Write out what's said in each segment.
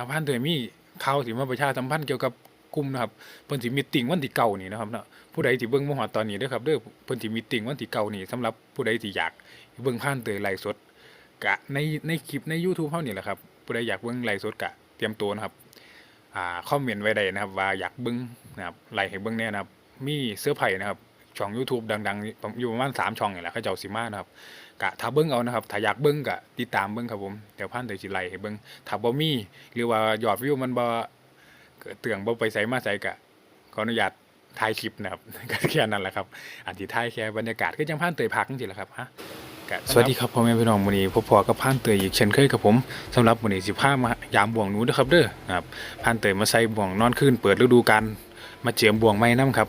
ทางพันเตยมีข่าวสิมาประชาสัมพันธ์เกี่ยวกับกลุ่มนะครับเพิ่นสิมีตติ้งวันที่เก่านี่นะครับเนาะผู้ใดที่เบิ่งบ่ฮอดตอนนี้เด้อครับเด้อเพิ่นสิมีตติ้งวันที่เก่านี่สำหรับผู้ใดที่อยากเบิ่งพันเตยไลฟ์สดกะในในคลิปใน YouTube เฮานี่แหละครับผู้ใดอยากเบิ่งไลฟ์สดกะเตรียมตัวนะครับอ่าคอมเมนต์ไว้ได้นะครับ ว่าอยากเบิ่งนะครับไลฟ์ให้เบิ่งแน่นะครับ มีเสื้อไผ่นะครับ ช่อง YouTube ดังๆ อยู่ประมาณ3ช่องนี่แหละเขาเจ้าสิมานะครับกะถ้าเบิ่งเอานะครับถ้าอยากเบิ่งกะติดตามเบิ่งครับผมเดี๋ยวพันเตยสิไลให้เบิ่งถ้าบ่มีหรือว่ายอดวิวมันบ่เตืองบ่ไปไสมาไสกะขออนุญาตถ่ายคลิปนะครับก็แค่นั้นแหละครับ อันที่ถ่ายแค่บรรยากาศก็ยังพันเตยพักจังซี่แหละครับฮะสวัสดีครับพ่อแม่พี่น้องมื้อนี้พบพอกับพันเตยอีกเช่นเคยกับผมสำหรับมื้อนี้สิพามายามบ่วงหนูเด้อครับเด้อครับพันเตยมาใส่บ่วงนอนคืนเปิดฤดูกาลมาเจียมบ่วงใหม่นํครับ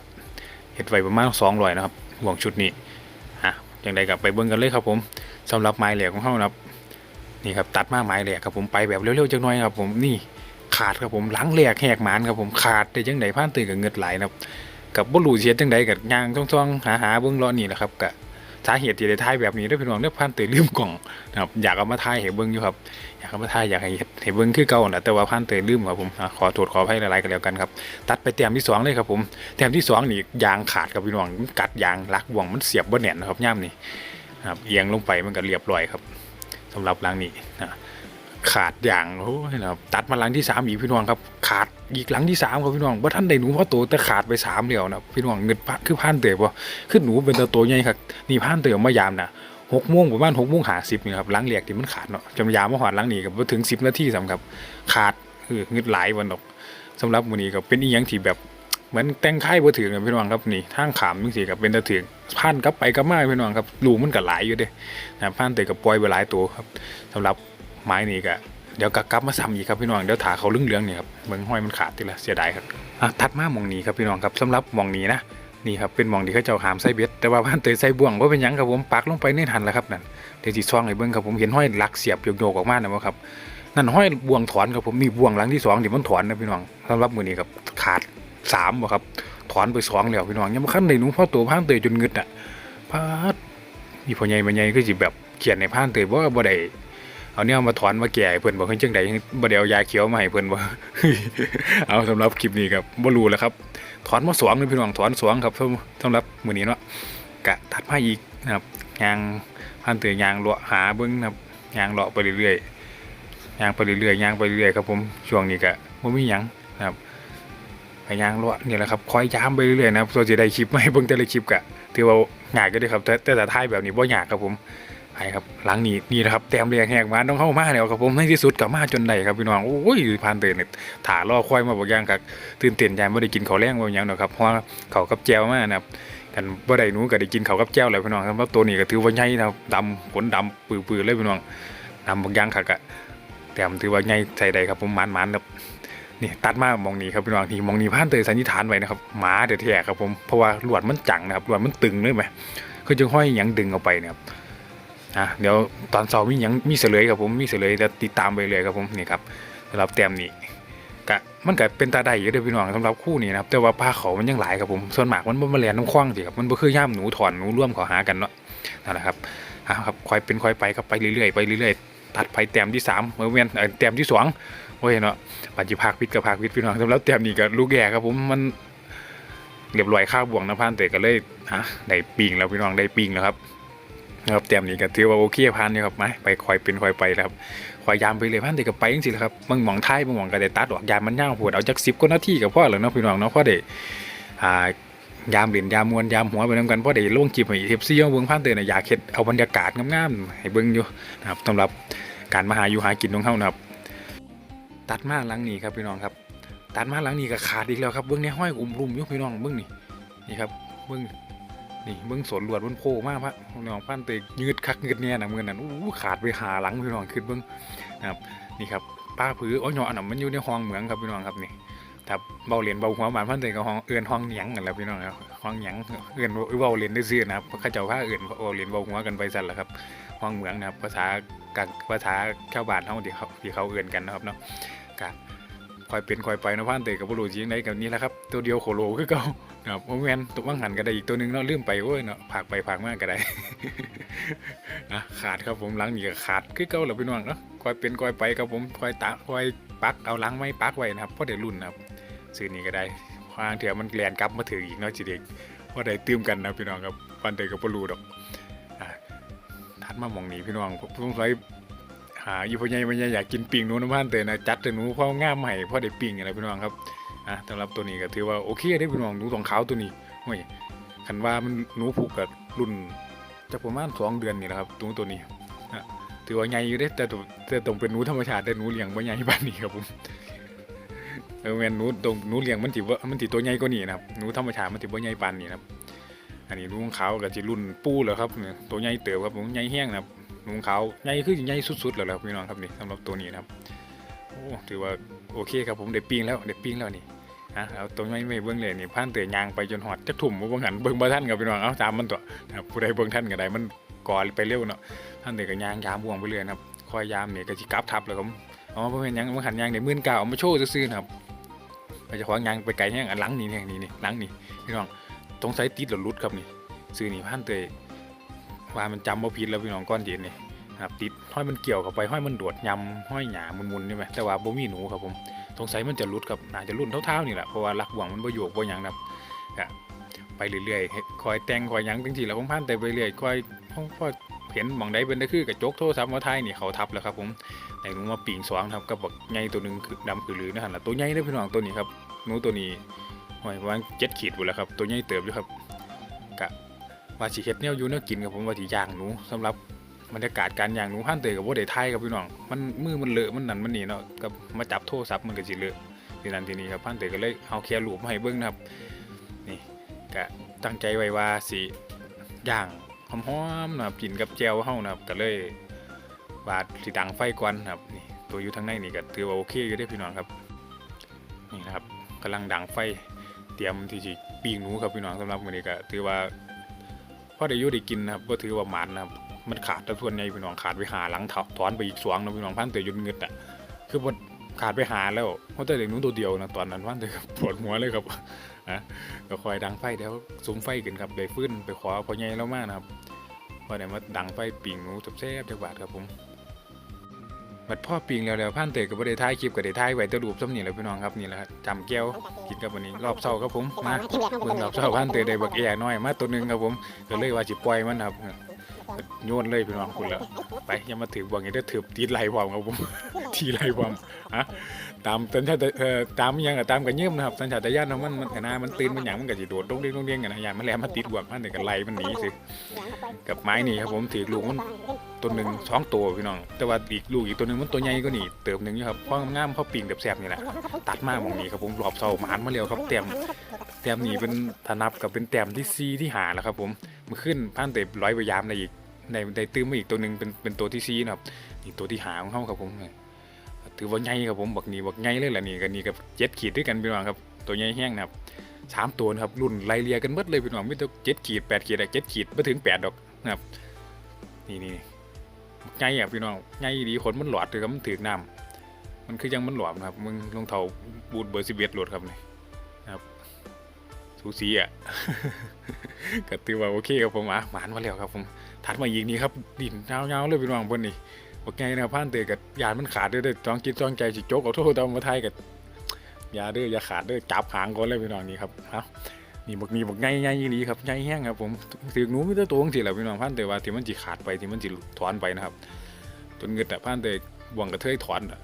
เฮ็ดไว้ประมาณ200นะครับห่วงชุดนี้ฮะอย่างใดกับไปเบิ่งกันเลยครับผมสำหรับไม้แหลกของเฮานะครับนี่ครับตัดมาไม้แหลกครับผมไปแบบเร็วๆจังหน่อยครับผมนี่ขาดครับผมหลังแหลกแหกหมานครับผมขาดได้จังไดผ่านตื่นกับเงิดไหลนะครับกับบ่รู้สิเฮ็ดจังไดกับยางท่องๆหาๆเบิ่งรอนี่แหละครับก็สาเหตุที่ได้ถ่ายแบบนี้เด้อพี่น้องเด้อผ่านตื่นลืมกล่องนะครับอยากเอามาถ่ายให้เบิ่งอยู่ครับ อยากเอาถ่ายอยากให้เฮ็ดให้เบิ่งคือเก่าน่ะแต่ว่าผ่านตื่นลืมครับผมขอโทษขออภัยหลายๆกันแล้วกันครับ ตัดไปแต้มที่สองเลยครับผมแต้มที่สองนี่ยางขาดครับพี่น้องมันกัดยางลักบ่วงมันเสียบบ่แน่นนะครับย่ามนี่นะครับเอียงลงไปมันก็เรียบร้อยครับสำหรับลังนี้นะขาดยางโอ้ยนะครับตัดมาลังที่สามอีกพี่น้องครับ ขาดอีกหลังที่สามครับพี่น้องว่าท่านได้หนูเพราะโตแต่ขาดไปสามเดียวนะพี่น้องเงินพะคือผ่านเต๋อบ่คือหนูเป็นตัวโตใหญ่ครับนี่ผ่านเต๋อมายามนะ หกโมงประมาณหกโมงหาสิบนี่ครับหลังเรียกที่มันขาดเนาะจำยามมาหอดหลังนี้กับถึงสิบนาทีสำครับขาดคือเงินหลายวันดอกสำหรับมือนี้ก็เป็นอีหยังที่แบบเหมือนแต่งค่ายบ่ถึงนะพี่น้องครับนี่ทางขามจังซี่ก็เป็นตะถึงผ่านกลับไปกลับมาพี่น้องครับลูมันก็หลายอยู่เด้นะผ่านแต่ก็ปล่อยไปหลายตัวครับสำหรับไม้นี้ก็เดี๋ยวก็กลับมาซ้ำอีกครับพี่น้องเดี๋ยวถาเขาเหลืองๆนี่ครับเบิ่งห้อยมันขาดทีละเสียดายครับอะถัดมาหมองนี้ครับพี่น้องครับสำหรับหมองนี้นะ นี่ครับเป็นหมองที่เขาเจ้าหามใส่เบ็ดแต่ว่าผ่านเตยใส่บ่วงบ่าเป็นยังครับผมปักลงไปในทันแล้วครับนั่นเดี๋ยวสิซ่องให้เบิ่งครับผมเห็นห้อยหลักเสียบโยกๆออกมานะบ่ครับนั่นห้อยบ่วงถอนครับผมมีบ่วงหลังที่สองที่มันถอนนะพี่น้องสำหรับมือนี้ครับขาดสามบ่ครับถอนไปสองแล้วพี่น้องยังมาขั้นในหนูพ่อตัวพานเตยจนเงึดอะพาดมีพ่อใหญ่แม่ใหญ่ก็สิแบบเขียนในพานเตยบ่าบ่ได้เอาเนี่ยมาถอนมาแก่เพิ่อนบอกให้จังไดบ่ได้เอายาเขียวมาให้เพิ่อนบ่เอาสำหรับคลิปนี้ครับบ่รู้แล้วครับ ถอนมาสองเลยพี่น้องถอนสองครับสำหรับมือนี้เนาะกะถัดมาอีกนะครับยางพานเตยยางเลาะหาเบิ่งนะครับยางเลาะไปเรื่อยๆยางไปเรื่อยๆยางไปเรื่อยๆครับผมช่วงนี้ก็บ่มีหยังนะครับไปยางเลาะนี่แหละครับคอยย้ำไปเรื่อยๆนะครับส่วนจะได้คลิปไมาให้เบิ่งแต่ละคลิปก็ถือว่าง่ายก็ได้ครับแต่แต่ถ้าถ่ายแบบนี้บ่ยากครับผม ไปครับหลังนี้นี่นะครับแต้มเรียงแหกมาต้องเข้ามาแล้วครับผมในที่สุดก็มาจนได้ครับพี่น้องโอ้ยผ่านเตือนเนี่ยถ่ารอคอยมาบอกย่างครับตื่นเต้นใจบ่ได้กินข้าวแรงบ่หยังดอกครับเพราะว่าข้ากับแจวมากนะครับกันบ่ได้หนูก็ได้กินข้าวกับแจวแล้วพี่น้องครับเพราตัวนี้ก็ถือว่าใหญ่นะครับดำขนดำปื้อๆเลยพี่น้องดำบางอย่างคักอะแต่ผมถือว่าใหญ่ใส่ใดครับผมมันมันๆครับนี่ตัดมามองนี้ครับพี่น้องที่มองนี้ผ่านเตยสันนิษฐานไว้นะครับหมาเดือดแท้ครับผมเพราะว่าลวดมันจังนะครับลวดมันตึงเลยไหมคือจึงห้อยยังดึงออกไปนะครับ อะเดี๋ยวตอนเช้ามียังมีเสลยครับผมมีเสลยจะติดตามไปเลยครับผมนี่ครับสำหรับแต้มนี้กะมันก็เป็นตาได้อยู่เด้อพี่น้องสำหรับคู่นี้นะครับแต่ว่าปลาเขามันยังหลายครับผมส่วนมากมันบ่มาเลียนน้ำคว้างสิครับมันบ่คือย่ามหนูถอนหนูร่วมเขาหากันเนาะนั่นแหละครับอะครับคอยเป็นคอยไปครับไปเรื่อยๆไปเรื่อยๆตัดไปแต้มที่สามเมื่อเวียนเอ่อแต้มที่สองโอ้ยเนาะปัจจิภาคพิษกับภาคพิษพี่น้องสำหรับแต้มนี้ก็ลูกแก่ครับผมมันเรียบร้อยข้าวบ่วงนะพานเตะก็เลยฮะได้ปิงแล้วพี่น้องได้ปิงแล้วครับ นะครับแต้มนี้ก็ถือว่าโอเคพานอยู่ครับไหมไปคอยเป็นคอยไปแล้วครับคอยยามไปเลยพานเตะก็ไปจริงๆครับมึงหมองท้ายมึงหมองก็ไดตัดออกยามมันย่างปวดเอาจากสิบกว่านาที่กับพ่อแล้วเนาะพี่น้องเนาะพ่อได้อ่ายามเหรียญยามมวนยามหัวไปนํกันพ่อได้ลงจิบให้เทปซี่เบิ่งพานเตะน่ะอยากเฮ็ดเอาบรรยากาศงามๆให้เบิ่งอยู่นะครับสำหรับการมาหาอยู่หากินของเขานะครับ ตัดมาหลังนี้ครับพี่น้องครับ ตัดมาหลังนี้ก็ขาดอีกแล้วครับเบื้องในห้อยอุ้มรุมยู่พี่น้องเบื้องนี่นี่ครับเบื้อง นี่เบื้องสวนหลวดบนโพมากพระน้องพันเตยยืดคักยืดเนี่ยนะเมื่อนั้นอู้ขาดไปหาหลังพี่น้องขึ้นเบื้องนะครับนี่ครับป้าผืออ้ยหนออันนั้นมันอยู่ในห้องเหมืองครับพี่น้องครับนี่ถ้าเบาเหรียญเบาหัวหมานพันเตยก็ห้องเอื่อนห้องหยังกันแล้วพี่น้องครับห้องหยังเอื่อนเบาเหรียญได้ซื้อนะครับข้าเจ้าผ้าเอื่อนเบาเหรียญเบาหัวกันไปสั่นแหละครับห้องเหมืองนะครับภาษากางภาษาชาวบ้านเขาที่เขาที่เขาเอื่นกันนะครับเนาะก คอยเป็นคอยไปนะพ่านเตะกับบรูจริงได้กับนี้แหละครับตัวเดียวโคโลคือเก่านะครับโมเมนตัวว่างหันก็ได้อีกตัวหนึงเนาะลืมไปโอ้ยเนาะผากไปผากมากก็ได้นะขาดครับผมหลังนี่ก็ขาดคือเก่าแล้วพี่น้องเนาะคอยเป็นคอยไปครับผมคอยตาคอยปักเอาหลังไม้ปักไว้นะครับพอได้รุ่นนะครับซื้อนี้ก็ได้พางเถื่อมันแกลนกลับมาถึงอีกเนาะจิเด็กพอได้ตื้มกันนะพี่น้องครับวันเดก็บ่รู้ดอกอ่าทัดมาหมองนี้พี่น้องผมสงสัย หาอยู่พ่อใหญ่พ่อใหญ่อยากกินปิงหนูน้ำมันเตยนะจัดแต่หนูพ่องามใหม่พ่อได้ปิงอะไรพี่น้องครับอะสำหรับตัวนี้ก็ถือว่าโอเคได้พี่น้องหนูสองขาวตัวนี้โอ้ยคันว่ามันหนูผูกกับรุ่นจะประมาณสองเดือนนี่แหละครับตัวตัวนี้อะถือว่าใหญ่อยู่เด้แต่ตัวแต่ต้องเป็นหนูธรรมชาติแต่หนูเลี้ยงบ่ใหญ่ปานนี้ครับผมเออแมนหนูตรงหนูเลี้ยงมันสิว่ามันสิตัวใหญ่กว่านี้นะครับหนูธรรมชาติมันสิบ่ใหญ่ปานนี้นะครับอันนี้หนูของขาวก็สิรุ่นปูแล้วครับตัวใหญ่เติบครับผมใหญ่แห้งนะครับ นูของขาวใหญ่คือสิใหญ่สุดๆแล้วและครับพี่น้องครับนี่สำหรับตัวนี้นะครับโอ้ถือว่าโอเคครับผมได้ปิ้งแล้วได้ปิ้งแล้วนี่นะเอาตัวไม่ไม่เบิ่งเลยนี่ผ่านเตยยางไปจนหอดจักทุ่มบ่งหันเบิ่งบ่ทันครับพี่น้องเอาตามมันตัวนะผู้ใดเบิ่งทันก็ได้มันก่อไปเร็วเนาะท่านเตยก็ยางยามบ่วงไปเรื่อยนะครับคอยยามนี่ก็สิกลับทับแล้วครับเอามาบ่แม่นหยังมาหันยางได้หมื่นเก้าเอามาโชว์ซื่อๆนะครับก็จะขวางยางไปไกลแห้งอันหลังนี่นี่นี่หลังนี่พี่น้องสงสัยติดหลุดครับนี่ซื้อนี่พันเตย ว่ามันจำบ่ผิดแล้วพี่น้องก้อนเย็นนี่ครับติดห้อยมันเกี่ยวเข้าไปห้อยมันโดดยำห้อยหยามุนๆใช่ไหมแต่ว่าบ่มีหนูครับผมสงสัยมันจะรุดครับน่าจะรุ่นเท่าๆนี่แหละเพราะว่ารักหวังมันบ่โยกบ่ยังครับไปเรื่อยๆคอยแต่งคอยยังจังซี่แล้วผมพันเตยไปเรื่อยคอยพอเห็นหมองใดเป็นได้คือกระจกโทรศัพท์มาถ่ายนี่เขาทับแล้วครับผมในหนูมาปิ่งสองครับกับบักใหญ่ตัวหนึงคือดำคือลือนะฮะล่ะตัวใหญ่เด้พี่น้องตัวนี้ครับหนูตัวนี้ห้อยประมาณ7ขีดพุ่แล้วครับตัวใหญ่เติบอยู่ครับกะ ว่าสิเฮ็ดแนวอยู่แนวกินกับผมว่าสิย่างหนูสำหรับบรรยากาศการย่างหนูพันเตยกับบ่ได้ทยครับพี่น้องมันมือมันเลอะมันนั่นมันนี่เนาะกับมาจับโทรศัพท์มันก็สิเลอะทีนั้นทีนี้ครับพันเตยก็เลยเอาแค่รูปมาให้เบิ่งนะครับนี่ก็ตั้งใจไว้ว่าสิย่างหอมๆนะครับกินกับแจ่วเฮานะครับก็เลยว่าสิดังไฟก่อนนะครับนี่ตัวอยู่ทางในนี่ก็ถือว่าโอเคอยู่เด้พี่น้องครับนี่นะครับกำลังดังไฟเตรียมที่สิปิ้งหนูครับพี่น้องสำหรับมื้อนี้ก็ถือว่า อได้ยู่ได้กินนะครับก็ถือว่าหมานนะครับมันขาดแต่ส่วนใหญ่พี่น้องขาดไปหาหลังถถอนไปอีกสวงนะพี่น้องพันเตยยุนเงิดอะคือมันขาดไปหาแล้วเพราะแต่เด็กนู้นตัวเดียวนะตอนนั้นพันเตยปวดหัวเลยครับนะก็คอยดังไฟเดี๋ยวสุมไฟขึ้นครับได้ฟื้นไปขอพอใหญ่แล้วมากนะครับพอได้มาดังไฟปิ่งหนูจับแซ่บจักบาทครับผม บัดพ่อปิงแล้วแล้วพันเตยกับ่ได้ายคลิปกับเด้ถ่ายไว้แตะดูบซ้ำนี่แหละพี่น้องครับนี่แหละครับจำแก้วกินกับวันนี้รอบเศร้าครับผมมาเบิ่งรอบเศร้าพันเตยได้บักแย่น้อยมาตัวหนึงครับผมก็เลยว่าจิปล่อยมันครับ โยนเลยพี่น้องคุณล้วไปย่ามาถือบวงอย่าได้ถือตีไหลพร้อมครับผมทีไหลพร้อมฮะตามสัญชาตเอ่อตามยังตามกันเยี่ยมนะครับสัญชาตญาณของมันมันขนามันตื่นมันหยังมันก็สิโดดลงเด้งลงเด้งกันนะอย่างมันแหลมมาติดบวงมันเดี๋ยวก็ไล่มันหนีสิกับไม้นี่ครับผมถือลูกมันตัวหนึ่งสองตัวพี่น้อง แต่ว่าอีกลูกอีกตัวหนึ่งมันตัวใหญ่กว่านี่เติมหนึ่งอยู่ครับเพราะงามเพราปิ่งแบบแซ่บนี่แหละตัดมาหมองนี้ครับผมรอบเสาหมานมาเร็วครับเต็มแต้มนี้เป็นถนับกับเป็นแต้มที่ซีที่หาแล้วครับผมมันขึ้นพันเตะร้อยพยายามในอีก ในในตื้มมาอีกตัวหนึ่งเป็นเป็นตัวที่ซีนะครับนี่ตัวที่หาของเขาครับผมถือว่าใหญ่ครับผมบักนี่บักใหญ่เลยแหละนี่กันนี่กับเจ็ดขีดด้วยกันพี่น้องครับ ตัวใหญ่แห้งนะครับสามตัวนะครับรุ่นไล่เลียกันเบิดเลยพี่น้องไม่ต้องเจ็ดขีดแปดขีดอะเจ็ดขีดไม่ถึงแปดดอกนะครับนี่นี่ใหญ่อะพี่น้องใหญ่ดีขนมันหลอดเลยครับมันถือน้ำมันคือยังมันหลอมนะครับมึงรองเท้าบูทเบอร์สิบเอ็ดหลดครับนี่นะครับสูสีอะก็ถือว่าโอเคครับผมอะหมานมาแล้วครับผม ถัดมาอีกนี่ครับดินเงาๆเลยพี่น้องเพิ่นนี่บอกไงนะผ่านเตยกับยานมันขาดด้อเด้อจ้องจิตจ้องใจสิโจกเอาโทษเอามาไทยกับยาเด้ออย่าขาดเด้อจับหางก่อนเลยพี่น้องนี่ครับเอ้านี่บอกนี่บอกไงไงยี่ลีครับไงแห้งครับผมถือหนูมีแต่ตัวงซี่แหละพี่น้องผ่านเตยว่าที่มันสิขาดไปที่มันสิถอนไปนะครับจนเงิดอะผ่านเตยบ่วงกระเทยถอนอะ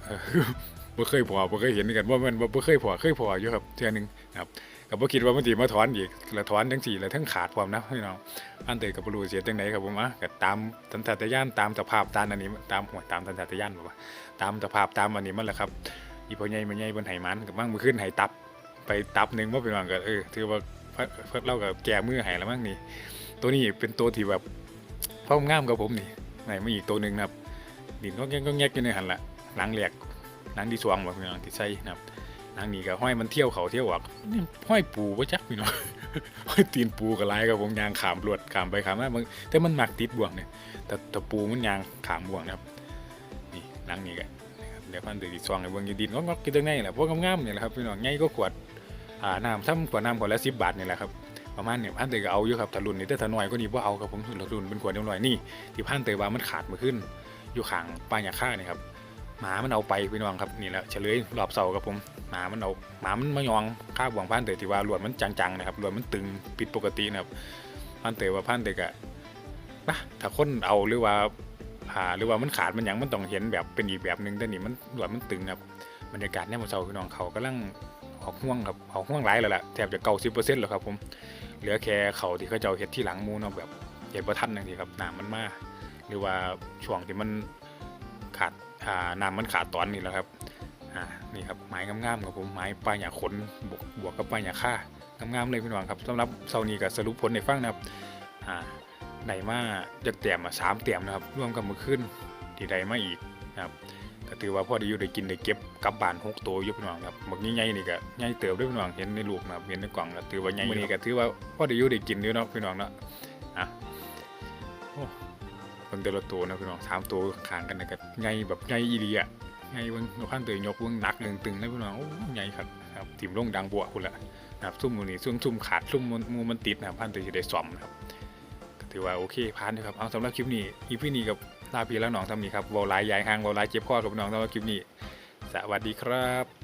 บ่เคยพอบ่เคยเห็นกันว่ามันบ่เคยพอเคยพออยู่ครับเทื่อนึงนะครับ ก็บ่คิดว่ามันสิมาถอนอีกล้วถอนจังสี่ล้วทั้งขาดความนะพี่น้องอันเตยกับบรูเสียจังไดครับผมอะก็ตามสัญชาตญาณตามสภาพตามอันนี้ตามหัวตามสัญชาตญาณบ่ว่า ตามสภาพตามอันนี้มันแหละครับอีพ่อใหญ่ม่ใหญ่บนไหมันก็มั่งมือขึ้นไหตับ ไปตับหนึ่งบ่พี่น้องก็เออถือว่าเพิ่เพิ่าก็แกมือให้แล้วมั้งนี่ ตัวนี้เป็นตัวที่แบบพร้อมงามกับผมนี่ไหนมาอีกตัวหนึ่งนะครับดินก็แงกก็แงกอยู่ในหันละหลังแหลกหลังที่สวงบ่พี่น้องที่ใส่นะครับ นางนี่ก็ห้อยมันเที่ยวเขาเที่ยวออกนี่ห้อยปูปะจักพี่น้องห้อยตีนปูกับลายกับผมยางขามรวดขามไปขามมาแต่มันหมักติดบ่วงเนี่ยแต่แต่ปูมันยางขามบ่วงนะครับ นี่นางนี่ก็นเดี๋ยวพันตื่นซองในเบิ่งอยู่ดินก็งอกกินตรงไหนแหละพวกงามๆเนี่ยแหละครับพี่น้องง่ายก็ขวดอ่าน้ำซ้ำขวดน้ำขวดละสิบบาทนี่แหละครับประมาณเนี่ยพันเตยก็เอาอยู่ครับถ้ารุ่นนี้แต่ถ้าน้อยก็นี่ว่าเอาครับผมรุ่นเป็นขวดน้อยนี่ที่พันเตยว่ามันขาดมาขึ้น อยู่ขางปลายาค่านี่ครับ หมามันเอาไปพี่น้องครับนี่แหละเฉลยรอบเสาครับผมหมามันเอาหมามันมายองข้าบวงพันเตยที่ว่าลวดมันจังๆนะครับลวดมันตึงผิดปกตินะครับพันเตยว่าพันเตยกะนะถ้าคนเอาหรือว่าผ่าหรือว่ามันขาดมันยังมันต้องเห็นแบบเป็นอีกแบบหนึ่งแต่นี่มันลวดมันตึงครับบรรยากาศเนี่ยมันเสาร์พี่น้องเขากำลังออกห่วงครับออกห่วงหลายแล้วแหละแทบจะเก้าสิบเปอร์เซ็นต์แล้วครับผมเหลือแค่เขาที่เขาจะเอาเห็ดที่หลังมูเนาะแบบเห็ดประทันอย่างนี้ครับหน้ำมันมาหรือว่าช่วงที่มัน น้ำมันขาดตอนนี่แหละครับอ่านี่ครับไม้งามๆครับผมไม้ปลายหยาขนบวกบวกกับปลายหยาค่างามๆเลยพี่น้องครับสำหรับเซานี้ก็สรุปผลในฟังนะครับอ่าได้มาจะเตรียมมาสามเตรียมนะครับร่วมกับมือขึ้นที่ได้มาอีกนะครับก็ถือว่าพ่อได้อยู่ได้กินได้เก็บกับบานหกตัวยู่พี่น้องครับบักใหญ่ๆนี่ก็ใหญ่เติบด้วยพี่น้องเห็นในลูกนะครับเห็นในกล่องก็ถือว่าใหญ่นี้ก็ถือว่าพ่อได้อยู่ได้กินอยู่เนาะพี่น้องเนาะอะ เบิ่งแต่ละตัวนะพี่น้องสามตัวข้างกันนะก็ใหญ่แบบใหญ่อีหลีอะใหญ่เบิ่งยกขั้นเตยยกเบิ่งหนักหนึ่งตึงนะพี่น้องโอ้ใหญ่ครับครับทีมลงดังบัวคุณละนะครับซุ่มมือนี่ซุ่มซุ่มขาดซุ่มมันมูมันติดนะครับพันเตยจะได้ซ่อมนะครับถือว่าโอเคผ่านนะครับเอาสำหรับคลิปนี้อีพี่นี้กับลาพี่แล้วน้องทำนี้ครับวอลายยายห่างวอลายเจ็บคอกับน้องสำหรับคลิปนี้ สวัสดีครับ